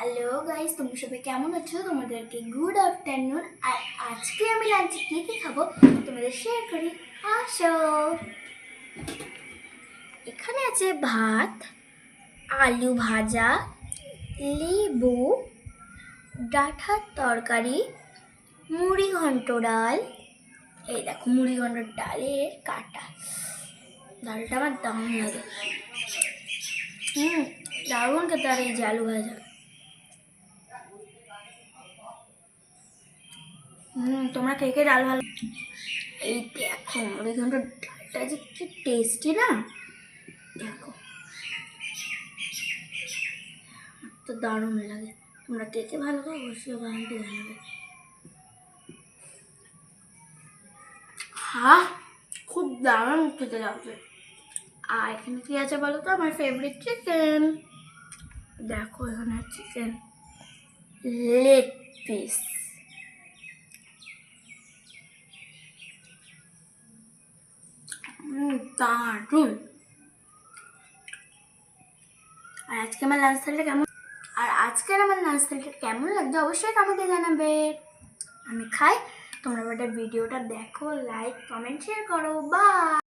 Hello guys তোমরা সবাই কেমন আছো? তোমাদেরকে গুড আফটারনুন আর আজকে আমি লাঞ্চে কী কী খাব? তোমাদের শেয়ার করি। আসো। এখানে আছে ভাত, আলু ভাজা, লেবু, ডাঁঠার তরকারি, মুড়ি ঘন্ট ডাল। এই দেখো, মুড়ি ঘন্ট ডালের কাটা। ডালটা আমার দাম লাগে। হুম, দারুণ খেতে আর এই যে আলু ভাজা। হুম, তোমরা কে কে ডাল ভালো? এই দেখো মুড়ি ঘন্ট ডালটা যে কি টেস্টি না? দেখো। তো দারুণ লাগে। তোমরা কে কে ভালো খাও, অবশ্যই কমেন্টে জানাবে। হ্যাঁ খুব দারুণ খেতে লাগছে। আর এখানে কি আছে বলো তো? আমার ফেভারিট চিকেন দেখো, এখানে চিকেন লেগ পিস দারুণ। আর আজকে আমার লাঞ্চ থালিটা কেমন? আর আজকের আমার লাঞ্চ থালিটা কেমন লাগছে অবশ্যই আমাকে জানাবে। আমি খাই, তোমরা ওটা ভিডিওটা দেখো লাইক কমেন্ট শেয়ার করো বা